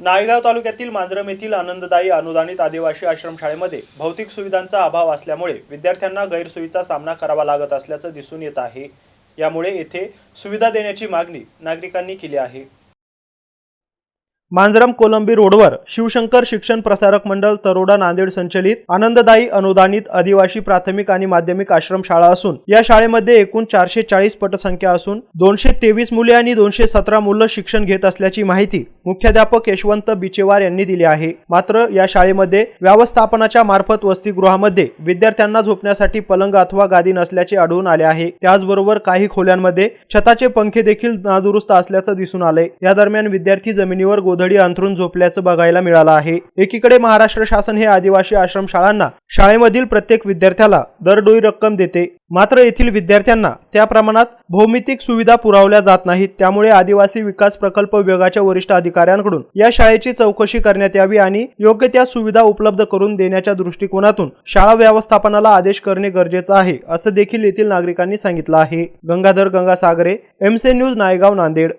नायगाव तालुक्यातील मांजरम येथील आनंददायी अनुदानित आदिवासी आश्रमशाळेमध्ये भौतिक सुविधांचा अभाव असल्यामुळे विद्यार्थ्यांना गैरसोयीचा सामना करावा लागत असल्याचं दिसून येत आहे. यामुळे येथे सुविधा देण्याची मागणी नागरिकांनी केली आहे. मांजरम कोलंबी रोडवर शिवशंकर शिक्षण प्रसारक मंडळ तरोडा नांदेड संचलित आनंददायी अनुदानित आदिवासी प्राथमिक आणि माध्यमिक आश्रम शाळा असून या शाळेमध्ये एकूण चारशे चाळीस पटसंख्या असून दोनशे तेवीस मुले आणि दोनशे सतरा मुलं शिक्षण घेत असल्याची माहिती मुख्याध्यापक यशवंत बिचेवार यांनी दिली आहे. मात्र या शाळेमध्ये व्यवस्थापनाच्या मार्फत वसतिगृहामध्ये विद्यार्थ्यांना झोपण्यासाठी पलंग अथवा गादी नसल्याचे आढळून आले आहे. त्याचबरोबर काही खोल्यांमध्ये छताचे पंखे देखील नादुरुस्त असल्याचं दिसून आले या दरम्यान विद्यार्थी जमिनीवर गोधडी अंथरून झोपल्याचं बघायला मिळालं आहे. एकीकडे महाराष्ट्र शासन हे आदिवासी आश्रमशाळांना शाळेमधील प्रत्येक विद्यार्थ्याला दरडोई रक्कम देते. मात्र येथील विद्यार्थ्यांना त्या प्रमाणात भौमितिक सुविधा पुरवल्या जात नाहीत. त्यामुळे आदिवासी विकास प्रकल्प विभागाच्या वरिष्ठ अधिकाऱ्यांकडून या शाळेची चौकशी करण्यात यावी आणि योग्य त्या सुविधा उपलब्ध करून देण्याच्या दृष्टिकोनातून शाळा व्यवस्थापनाला आदेश करणे गरजेचं आहे असं देखील येथील नागरिकांनी सांगितलं आहे. गंगाधर गंगासागरे एमसे न्यूज नायगाव नांदेड.